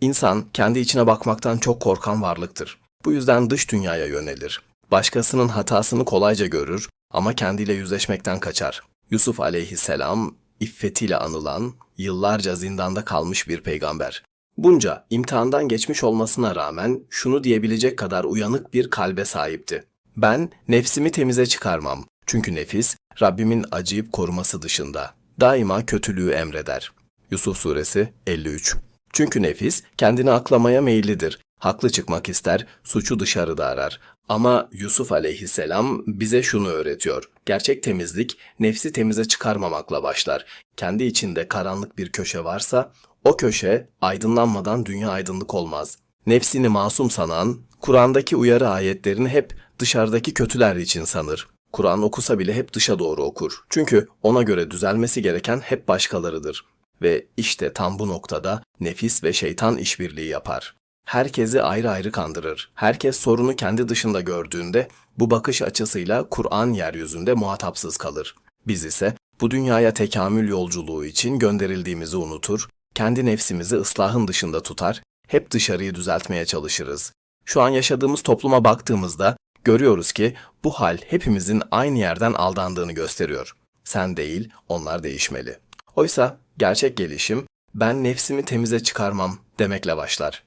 İnsan kendi içine bakmaktan çok korkan varlıktır. Bu yüzden dış dünyaya yönelir. Başkasının hatasını kolayca görür ama kendiyle yüzleşmekten kaçar. Yusuf aleyhisselam iffetiyle anılan, yıllarca zindanda kalmış bir peygamber. Bunca imtihandan geçmiş olmasına rağmen şunu diyebilecek kadar uyanık bir kalbe sahipti. Ben nefsimi temize çıkarmam. Çünkü nefis Rabbimin acıyıp koruması dışında. Daima kötülüğü emreder. Yusuf Suresi 53 Çünkü nefis kendini aklamaya meyillidir. Haklı çıkmak ister, suçu dışarıda arar. Ama Yusuf aleyhisselam bize şunu öğretiyor. Gerçek temizlik nefsi temize çıkarmamakla başlar. Kendi içinde karanlık bir köşe varsa o köşe aydınlanmadan dünya aydınlık olmaz. Nefsini masum sanan, Kur'an'daki uyarı ayetlerini hep dışarıdaki kötüler için sanır. Kur'an okusa bile hep dışa doğru okur. Çünkü ona göre düzelmesi gereken hep başkalarıdır. Ve işte tam bu noktada nefis ve şeytan işbirliği yapar. Herkesi ayrı ayrı kandırır. Herkes sorunu kendi dışında gördüğünde bu bakış açısıyla Kur'an yeryüzünde muhatapsız kalır. Biz ise bu dünyaya tekamül yolculuğu için gönderildiğimizi unutur, kendi nefsimizi ıslahın dışında tutar, hep dışarıyı düzeltmeye çalışırız. Şu an yaşadığımız topluma baktığımızda görüyoruz ki bu hal hepimizin aynı yerden aldandığını gösteriyor. Sen değil, onlar değişmeli. Oysa gerçek gelişim ben nefsimi temize çıkarmam demekle başlar.